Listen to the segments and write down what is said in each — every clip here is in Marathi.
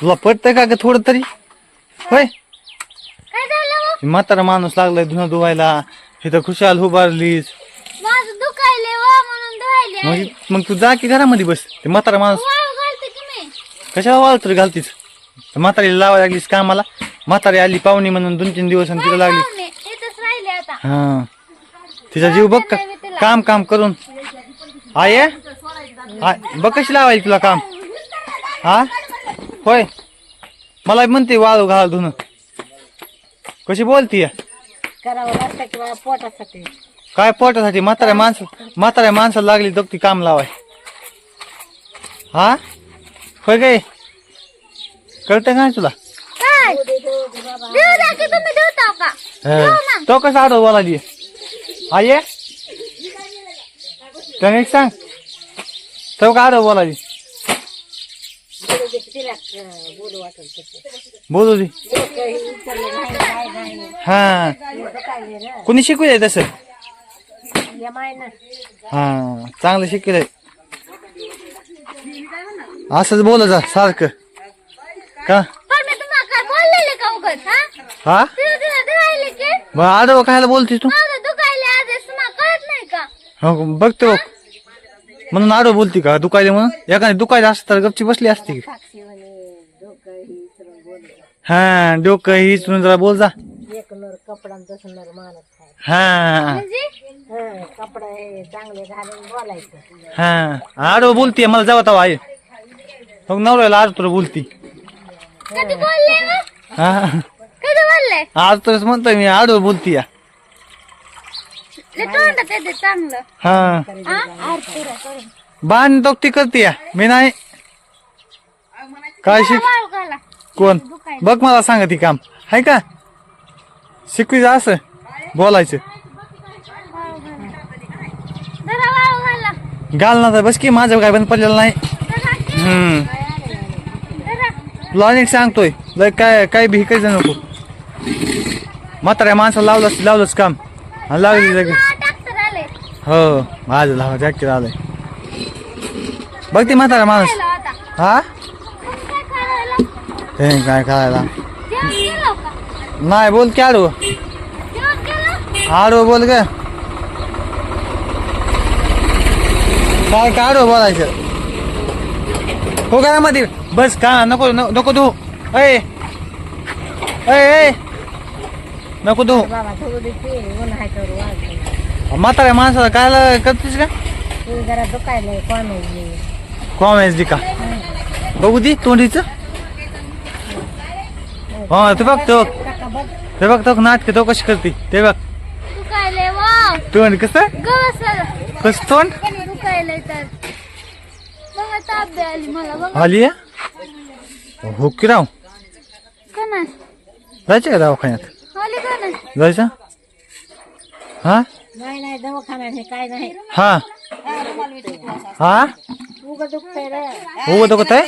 तुला पटतंय का ग थोडं तरी? होय. काय झालं मग? म्हातारा माणूस लागलाय धुणं धुवायला. इथं खुशाल उभारलीस. माझं दुखायले वा म्हणून धुवायले. मग मग तू जा की घरामध्ये बस. ते म्हातारा माणूस वाळू घालते की मी? कशाला वाळ तर घालतीस? म्हातारीला लावायला लागलीस कामाला. म्हातारी आली पाहुणी म्हणून दोन तीन दिवस आणि तिला लागली पाहुणे, इथंच राहिले आता. हा. तिचा जीव बघ का. काम काम करून. आय आय, बघ कशी लावायची तुला काम. हा? होय. मला म्हणते वाळू घाल धुणं. कशी बोलतीय करावं लागतं किंवा पोटासाठी. काय पोटासाठी? म्हाताऱ्या माणसं म्हाताऱ्या माणसाला लागली तर ती काम लावाय. हा? होय काय? कळतं काय तुला? हं. तो कसा बोलाली? आये? त्याने एक सांग. तो का आडो बोलाली? बोलू दे हे. कुणी शिकवलंय तसं. हा चांगलं शिकलंय असंच बोल जा सारखं. का? हा? मग आडो खायला बोलतीस तू? हो बघतो. म्हणून आडो बोलती का दुखायले म्हणून? एखादी दुखायला असत तर गपची बसली असती. की. साक्षी म्हणे, डोकं हे बोलू. हा डोकं ही इचलून जरा बोल जा. एक नर कपडा आणि तसं नर मानत खाय हा. म्हणजे हं, कपडा हे चांगले घालून बोलायचं हा आडो बोलतीये मला जावा तवा आहे मग नवऱ्याला आज तुला बोलती. कधी बोलले मग? हा. कधी बोलले? आज तरच म्हणतोय मी आडो बोलती या चांगलं. हा. हा? आरतीला करून बाण तो ती करते या. मी नाही. काय शिक घाला कोण? बघ मला सांगा ती काम. आहे का? शिकवी जा असं. बोलायचं. घाला. जरा ना तर बस की माझं काय बंद पडलेलं नाही. जरा हम्म. जरा. तुला नीट सांगतोय. लय काय काय भिकायचं नको. म्हाताऱ्या माणसाला लावलंच लावलंच काम. लागली लगेच हा, हो माझं लावा जॅकेट आलंय. बघ ती म्हातारा माणूस. हा? तुम्ही काय खायला ते काय करायला का? नाही बोल की आडू आडू बोल ग. काय काय आडू बोलायचं? हो घरामध्ये बस का नको नको तू. अय अय नको तू बाबा थोडं दे की, ऊन आहे तर वाळतं. म्हाताऱ्या माणसाला काय करतेस का? ते जरा कॉमेज दी का बघू दी तोंडीच. हा ते बघ तो ते बघ तो नाटक तो कशी करते. ते बघ. दुखायले वा. तोंड कसं? गवस कस तोंड? दुखायले तर. बघा ताप बी आली मला बघा. आली आहे? हो की राव? का नाही जायचं का दवाखान्यात? जायचं? हा? नाही नाही दवाखाना हे काय नाही. हा. हा उग दुखतंय रे. हो तो आहे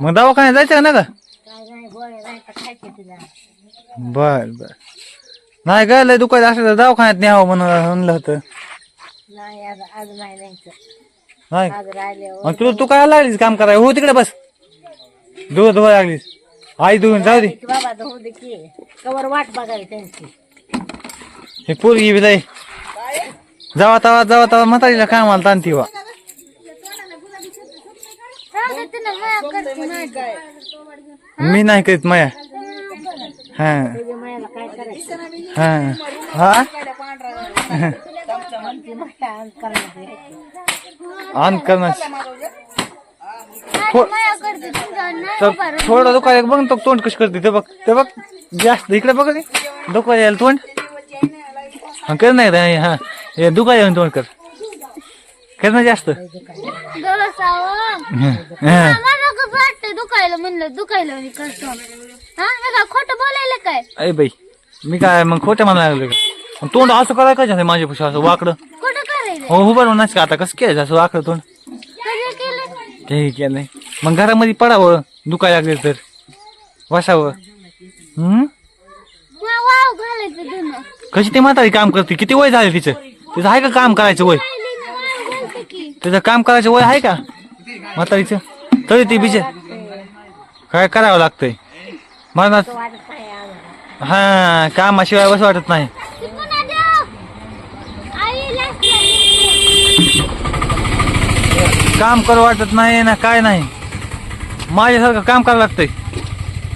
मग दवाखान्यात जायचं का ना ग काय नाही गोळे नाही तर खायचे तिला. बर बर. नाही ग लय दुखायचं असलं तर दवाखान्यात न्यावं म्हणून म्हणलं होतं. नाही आज आज नाही न्यायचं. नाही. आज राहिले मग तुला तू काय लागलीस? काम करायला? हो तिकडे बस. धुवं धुवा लागलीस. आई धुवून जाऊ दे. बाबा धुऊ दे की. कवर वाट बघावी त्यांची. हे पोरगी बी लय जावा तवा जावा तवा म्हातारीला कामाला ताणती वा माया करते माझी. मी नाही करीत माया. हा. तुझ्या मायाला काय करायचं हा हा. आण करणार थोडं दुखायला बघ ना तो तोंड कशी करते ते बघ. ते बघ जास्त इकडे बघ रे. दुखायला यायला तोंड. हा कर नाही रे, हा. हे दुखायला येऊन तोंड कर. कर ना जास्त. दुखायला म्हणलं दुखायला खोटं बोलायला काय? बाई मी काय मग खोटं म्हणायला लागलो का? तोंड असं करायला काय माझ्या पुढे असं वाकडं. हो हो बरं का आता कसं केलं असं वाकडं तोंड. केलं आहे मग घरामध्ये पडावं दुखायला लागले तर. बसावं हम्म? वाव घालायचं धुणं कशी ते म्हातारी काम करते? किती वय झाले तिचं? तिचं आहे का काम करायचं वय? घालते की तिचं काम करायचं वय आहे का? म्हातारीचं? तरी ती बिचार काय करावं लागतंय? मला हा कामाशिवाय बस वाटत नाही पुन्हा देऊ आई लागली. काम करू वाटत नाही ना काय नाही. माझ्यासारखं काम करावं लागतंय.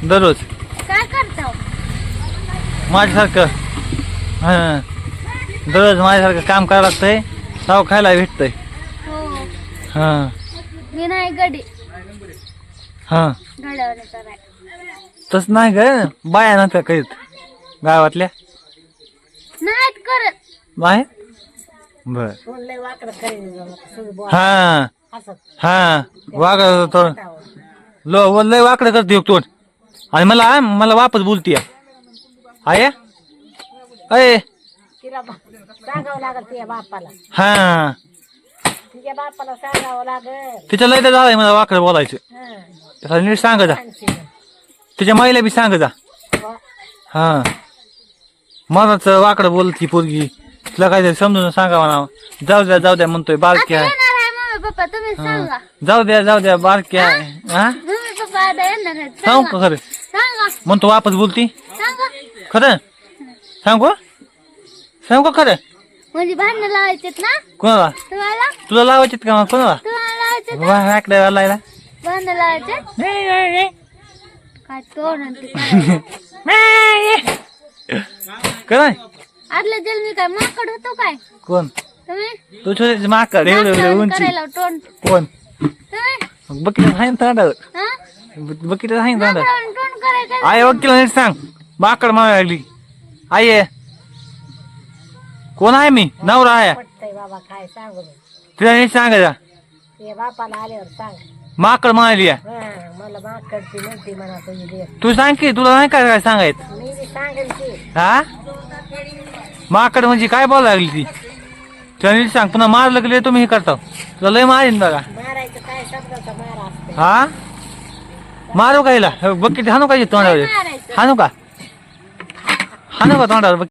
दररोज. काय करतो माझ्यासारखं. हा. दररोज माझ्यासारखं काम करावं लागतंय. साव खायला भेटतंय. हो. हा. मी नाही गडी. हा. तस नाही ग. बाया नव्हत्या करीत. गावातल्या. नाहीत करत. नाही बर हा. हा वाग तो तावं. लो लय वाकडं करते तोंड. आणि मला मला वापस बोलतीय. आय? अय. हा. तिच्या लय झालंय मला वाकडं बोलायचं. हं. त्याला नीट सांग जा. तिच्या महिला बी सांग जा. हा. मलाच वाकडं बोलती पोरगी. तुला काहीतरी समजून सांगावं ना. जाऊ द्या जाऊ द्या म्हणतोय आता आहे पप्पा तुम्ही सांगा जाऊ द्या जाऊ द्या बारकी आहे हा मम्मी पप्पा आता येणार आहेत सांगू सांगा का खरं सांगा म्हणतो वापस बोलती सांगा खरं सांगू सांगू का खरं म्हणजे भांडणं लावायचेत ना कोणाला तुम्हाला तुला लावायचे का मग कोणाला तुम्हाला लायला भांडणं लावायचे काय तोड आणि ते काय. काय आदल्या जन्मी काय माकड होतो काय कोण तू छोटे माकड. एवढे एवढे उंची. कोण? बकीट आहे ना तांडावर हा? बकीट आहे ना तांडावर आई वकील नीट सांग. माकड मारायला लागली. आई आहे. कोण आहे मी? नवरा आहे. बाबा काय सांगू. तिला नीट सांग जा तुझ्या बापाला आल्यावर सांग. माकड म्हणाली आहे. हं, मला माकडची म्हणते म्हणा तुझी दे तू सांग की तुला नाही काय काय की. हा? माकड म्हणजे काय बोलायला लागली ती? तिला नीट सांग पुन्हा मारलं गेले तुम्ही हे करता. तुला लय मारीन बघा. मारायचं काय? शब्दाचा मारा असते हा? मारू का हिला? बकीट हाणू का हिच्या तोंडावर? मारायचं. हाणू का? हाणू का तोंडावर?